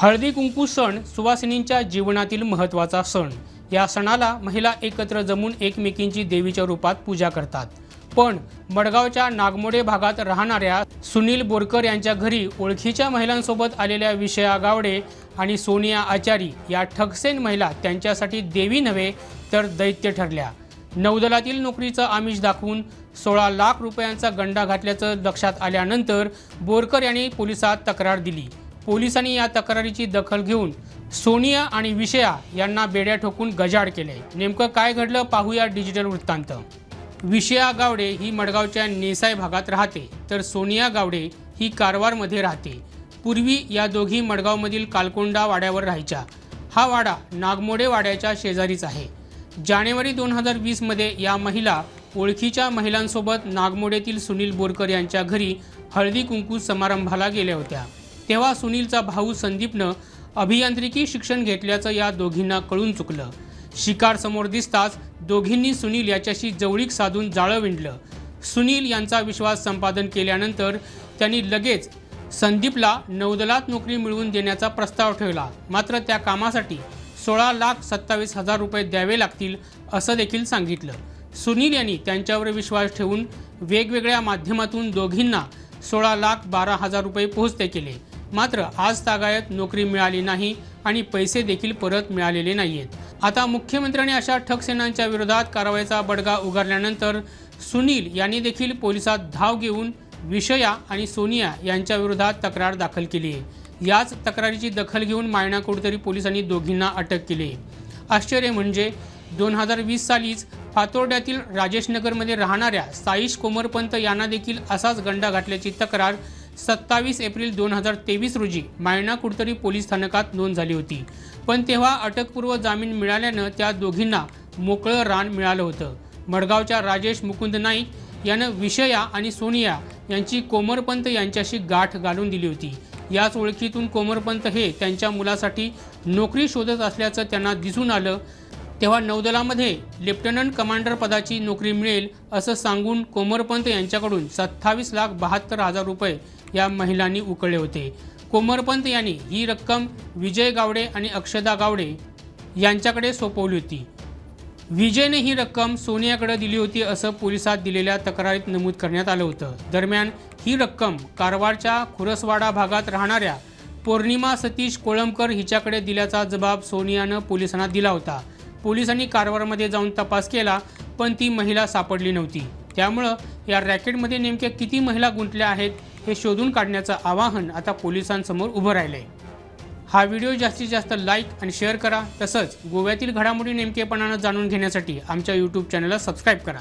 हळदी कुंकू सण सुवासिनींच्या जीवनातील महत्त्वाचा सण. या सणाला महिला एकत्र जमून एकमेकींची देवीच्या रूपात पूजा करतात. पण मडगावच्या नागमोडे भागात राहणाऱ्या सुनील बोरकर यांच्या घरी ओळखीच्या महिलांसोबत आलेल्या विषया गावडे आणि सोनिया आचारी या ठगसेन महिला त्यांच्यासाठी देवी नव्हे तर दैत्य ठरल्या. नौदलातील नोकरीचं आमिष दाखवून सोळा लाख रुपयांचा गंडा घातल्याचं लक्षात आल्यानंतर बोरकर यांनी पोलिसात तक्रार दिली. पोलिसांनी या तक्रारीची दखल घेऊन सोनिया आणि विषया यांना बेड्या ठोकून गजाड केले. नेमकं काय घडलं पाहूया डिजिटल वृत्तांत. विषया गावडे ही मडगावच्या नेसाय भागात राहते तर सोनिया गावडे ही कारवारमध्ये राहते. पूर्वी या दोघी मडगावमधील कालकोंडा वाड्यावर राहायच्या. हा वाडा नागमोडे वाड्याच्या शेजारीच आहे. जानेवारी दोन हजार वीसमध्ये या महिला ओळखीच्या महिलांसोबत नागमोडेतील सुनील बोरकर यांच्या घरी हळदी कुंकू समारंभाला गेल्या होत्या. तेव्हा सुनीलचा भाऊ संदीपनं अभियांत्रिकी शिक्षण घेतल्याचं या दोघींना कळून चुकलं. शिकार समोर दिसताच दोघींनी सुनील याच्याशी जवळीक साधून जाळं विणलं. सुनील यांचा विश्वास संपादन केल्यानंतर त्यांनी लगेच संदीपला नौदलात नोकरी मिळवून देण्याचा प्रस्ताव ठेवला. मात्र त्या कामासाठी सोळा लाख सत्तावीस हजार रुपये द्यावे लागतील असं देखील सांगितलं. सुनील यांनी त्यांच्यावर विश्वास ठेवून वेगवेगळ्या माध्यमातून दोघींना सोळा लाख बारा हजार रुपये पोहोचते केले. मात्र आज तागायत नोकरी मिळाली नाही आणि पैसे देखील परत मिळालेले नाहीयेत. आता मुख्यमंत्र्यांनी अशा ठगसेनांच्या विरोधात कारवाईचा बडगा उगारल्यानंतर सुनील यांनी देखील पोलिसात धाव घेऊन विषया आणि सोनिया यांच्या विरोधात तक्रार दाखल केली. आहे याच तक्रारीची दखल घेऊन मायणा कुठेतरी पोलिसांनी दोघींना अटक केली. आश्चर्य म्हणजे दोन हजार वीस सालीच फातोर्ड्यातील राजेशनगरमध्ये राहणाऱ्या साईश कोमरपंत यांना देखील असाच गंडा घातल्याची तक्रार सत्तावीस एप्रिल दोन हजार तेवीस रोजी मायणा कुडतरी पोलीस स्थानकात नोंद झाली होती. पण तेव्हा अटकपूर्व जामीन मिळाल्यानं त्या दोघींना मोकळं रान मिळालं होतं. मडगावच्या राजेश मुकुंद नाईक यानं विषया आणि सोनिया यांची कोमरपंत यांच्याशी गाठ घालून दिली होती. याच ओळखीतून कोमरपंत हे त्यांच्या मुलासाठी नोकरी शोधत असल्याचं त्यांना दिसून आलं. तेव्हा नौदलामध्ये लेफ्टनंट कमांडर पदाची नोकरी मिळेल असं सांगून कोमरपंत यांच्याकडून सत्तावीस लाख बहात्तर हजार रुपये या महिलांनी उकळले होते. कोमरपंत यांनी ही रक्कम विजय गावडे आणि अक्षदा गावडे यांच्याकडे सोपवली होती. विजयने ही रक्कम सोनियाकडे दिली होती असं पोलिसात दिलेल्या तक्रारीत नमूद करण्यात आलं होतं. दरम्यान ही रक्कम कारवारच्या खुरसवाडा भागात राहणाऱ्या पौर्णिमा सतीश कोळंबकर हिच्याकडे दिल्याचा जबाब सोनियानं पोलिसांना दिला होता. पोलिसांनी कारवारमध्ये जाऊन तपास केला पण ती महिला सापडली नव्हती. त्यामुळं या रॅकेटमध्ये नेमक्या किती महिला गुंतल्या आहेत हे शोधून काढण्याचं आवाहन आता पोलिसांसमोर उभं राहिलं आहे हा व्हिडिओ जास्तीत जास्त लाईक आणि शेअर करा. तसंच गोव्यातील घडामोडी नेमकेपणानं जाणून घेण्यासाठी आमच्या यूट्यूब चॅनलला सबस्क्राईब करा.